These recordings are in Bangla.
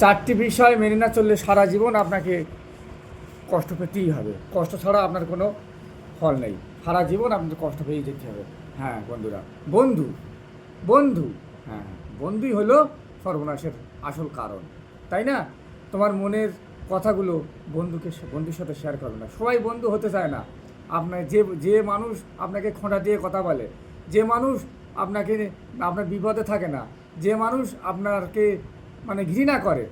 চারটি বিষয় মেনে না চললে সারা জীবন আপনাকে কষ্ট পেতেই হবে। কষ্ট ছাড়া আপনার কোনো ফল নেই। সারা জীবন আপনাকে কষ্ট পেয়েই যেতে হবে। হ্যাঁ বন্ধুরা। বন্ধু বন্ধু হ্যাঁ বন্ধুই হলো সর্বনাশের আসল কারণ। তাই না? তোমার মনের কথাগুলো বন্ধুকে বন্ধুর সাথে শেয়ার করবে না। সবাই বন্ধু হতে চায় না। আপনার যে যে মানুষ আপনাকে খোঁটা দিয়ে কথা বলে, যে মানুষ আপনাকে, আপনার বিপদে থাকে না, যে মানুষ আপনাকে মানে ঘৃণা করে।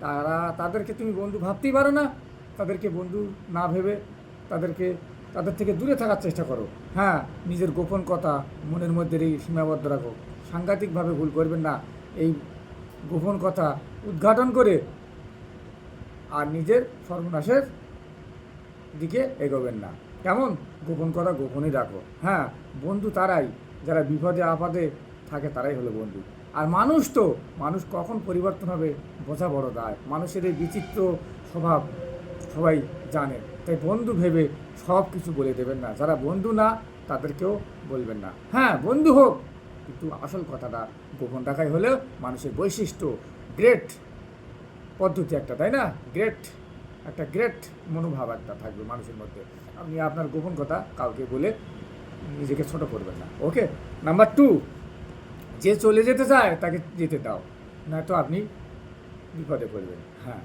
তারা, তাদেরকে তুমি বন্ধু ভাবতেই পারো না। তাদেরকে বন্ধু না ভেবে তাদেরকে, তাদের থেকে দূরে থাকার চেষ্টা করো। হ্যাঁ নিজের গোপন কথা মনের মধ্যে এই সীমাবদ্ধ রাখো। সাংঘাতিকভাবে ভুল করবেন না। এই গোপন কথা উদ্ঘাটন করে আর নিজের সর্বনাশের দিকে এগোবেন না। কেমন? গোপন কথা গোপনই রাখো। হ্যাঁ বন্ধু তারাই। যারা বিপদে, আপদে থাকে তারাই হলো বন্ধু। আর মানুষ তো, মানুষ কখন পরিবর্তন হবে বোঝা বড় দায়। মানুষের এই বিচিত্র স্বভাব সবাই জানে। তাই বন্ধু ভেবে সব কিছু বলে দেবেন না। যারা বন্ধু না, তাদেরকেও বলবেন না। হ্যাঁ বন্ধু হোক, কিন্তু আসল কথাটা গোপন রাখাই হলেও মানুষের বৈশিষ্ট্য গ্রেট পদ্ধতি একটা, তাই না? গ্রেট একটা গ্রেট মনোভাব একটা থাকবে মানুষের মধ্যে। আপনি আপনার গোপন কথা কাউকে বলে নিজেকে ছোট করবেন না। ওকে নাম্বার টু যে চলে যেতে চায়, তাকে যেতে দাও। নয়তো আপনি বিপদে পড়বেন। হ্যাঁ।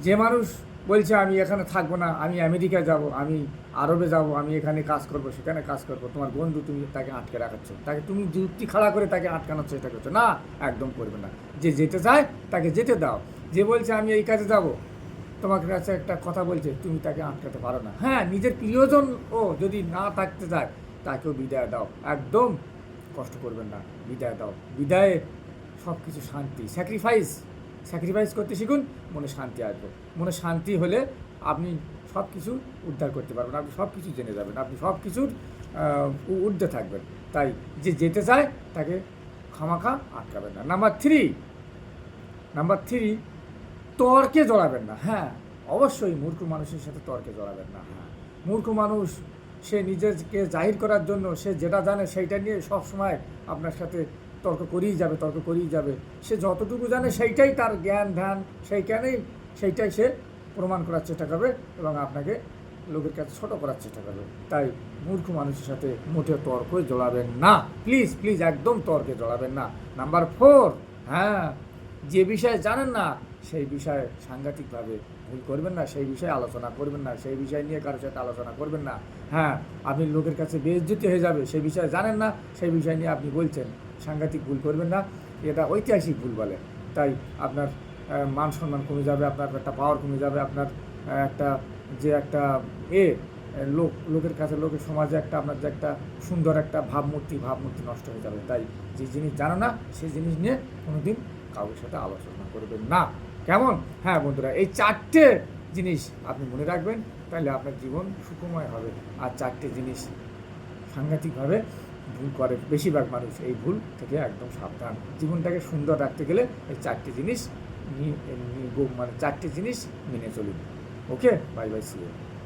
যে মানুষ বলছে, আমি এখানে থাকব না, আমি আমেরিকা যাব, আমি আরবে যাব, আমি এখানে কাজ করব, সেখানে কাজ করব। তোমার বন্ধু তুমি তাকে আটকে রাখাচ্ছ। তাকে তুমি যুক্তি খাড়া করে তাকে আটকানোর চেষ্টা করছ। না, একদম করবে না। যে যেতে চায়, তাকে যেতে দাও। যে বলছে, আমি এই কাজে যাব তোমার কাছে একটা কথা বলছে, তুমি তাকে আটকাতে পারো না। হ্যাঁ নিজের প্রিয়জন ও যদি না থাকতে চায়, তাকেও বিদায় দাও। একদম কষ্ট করবেন না। বিদায় দাও। বিদায়ে সব কিছু শান্তি। স্যাক্রিফাইস স্যাক্রিফাইস করতে শিখুন, মনে শান্তি আসবে। মনে শান্তি হলে আপনি সব কিছু উদ্ধার করতে পারবেন। আপনি সব কিছু জেনে যাবেন। আপনি সব কিছুর ঊর্ধ্বে থাকবেন। তাই যে যেতে চায়, তাকে খামাখা আটকাবেন না। নাম্বার থ্রি নাম্বার থ্রি তর্কে জড়াবেন না। হ্যাঁ অবশ্যই মূর্খ মানুষের সাথে তর্কে জড়াবেন না। হ্যাঁ মূর্খ মানুষ সে নিজেকে জাহির করার জন্য সে যেটা জানে সেইটা নিয়ে সব সময় আপনার সাথে তর্ক করেই যাবে, তর্ক করেই যাবে। সে যতটুকু জানে সেইটাই তার জ্ঞান, ধ্যান সেইখানেই সেইটাই সে প্রমাণ করার চেষ্টা করবে এবং আপনাকে লোকের কাছে ছোটো করার চেষ্টা করবে। তাই মূর্খ মানুষের সাথে মোটেও তর্কে জড়াবেন না। প্লিজ প্লিজ একদম তর্কে জড়াবেন না। নাম্বার ফোর হ্যাঁ যে বিষয়ে জানেন না, সেই বিষয়ে সাংঘাতিকভাবে ভুল করবেন না, সেই বিষয়ে আলোচনা করবেন না, সেই বিষয় নিয়ে কারোর সাথে আলোচনা করবেন না। হ্যাঁ আপনি লোকের কাছে বেজ্জতি হয়ে যাবে, সেই বিষয়ে জানেন না, সেই বিষয় নিয়ে আপনি বলছেন। সাংঘাতিক ভুল করবেন না, এটা ঐতিহাসিক ভুল বলে। তাই আপনার মান সম্মান কমে যাবে, আপনার একটা পাওয়ার কমে যাবে, আপনার একটা যে একটা এ, লোক, লোকের কাছে, লোকের সমাজে একটা, আপনার যে একটা সুন্দর একটা ভাবমূর্তি ভাবমূর্তি নষ্ট হয়ে যাবে। তাই যে জিনিস জানো না সেই জিনিস নিয়ে কোনোদিন কারোর সাথে আলোচনা করবেন না। কেমন? হ্যাঁ বন্ধুরা, এই চারটে জিনিস আপনি মনে রাখবেন, তাহলে আপনার জীবন সুখময় হবে। আর চারটে জিনিস সাংঘাতিকভাবে ভুল করে বেশিরভাগ মানুষ এই ভুল থেকে একদম সাবধান। জীবনটাকে সুন্দর রাখতে গেলে এই চারটে জিনিস মানে চারটে জিনিস মেনে চলুন। ওকে? Bye bye C